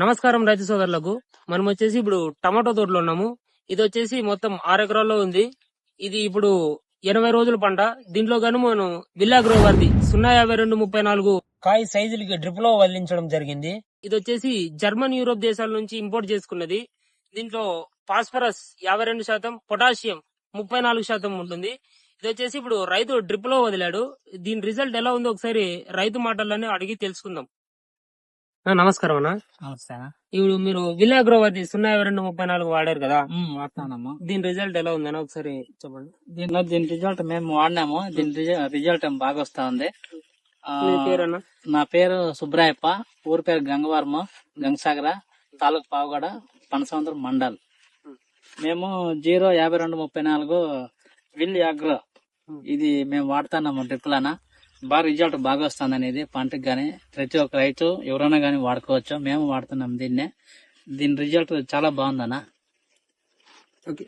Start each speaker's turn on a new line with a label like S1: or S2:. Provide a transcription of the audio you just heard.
S1: నమస్కారం రైతు సోదరులకు. మనం వచ్చేసి ఇప్పుడు టమాటో తోటలో ఉన్నాము. ఇది వచ్చేసి మొత్తం ఆరు ఎకరాల్లో ఉంది. ఇది ఇప్పుడు ఎనభై రోజుల పంట. దీంట్లో గాను మనం విల్లాగ్రో వారిది సున్నా యాభై రెండు ముప్పై నాలుగు కాయ సైజులకి డ్రిప్లో వదిలించడం జరిగింది. ఇది వచ్చేసి జర్మన్ యూరోప్ దేశాల నుంచి ఇంపోర్ట్ చేసుకున్నది. దీంట్లో ఫాస్ఫరస్ యాభై రెండు శాతం పొటాషియం ముప్పై నాలుగు శాతం ఉంటుంది. ఇది వచ్చేసి ఇప్పుడు రైతు డ్రిప్లో వదిలాడు. దీని రిజల్ట్ ఎలా ఉందో ఒకసారి రైతు మాటల్లోనే అడిగి తెలుసుకుందాం. నమస్కారం అన్న.
S2: నమస్తే
S1: ఇప్పుడు మీరు విల్లాగ్రో వారిది సున్నా రెండు ముప్పై నాలుగు వాడారు కదా?
S2: వాడుతున్నాము
S1: దీని రిజల్ట్ ఎలా ఉందని ఒకసారి చెప్పండి.
S2: దీనిలో దీని రిజల్ట్ మేము వాడినాము. దీని రిజ- రిజల్ట్ బాగా వస్తా ఉంది.
S1: పేరన్నా?
S2: నా పేరు సుబ్రాయప్ప ఊరి పేరు గంగవరము గంగసాగర తాలూకు పావుగడ పనసముద్రం మండల్. మేము జీరో యాభై రెండు ముప్పై నాలుగు విల్ యాగ్రో ఇది మేము వాడుతున్నాము డ్రిప్లన బాగా రిజల్ట్ బాగా వస్తుంది అనేది పంటకు గానీ ప్రతి ఒక్క రైతు ఎవరైనా గానీ వాడుకోవచ్చు. మేము వాడుతున్నాం దీన్నే. దీని రిజల్ట్ చాలా బాగుందన్న.
S1: ఓకే.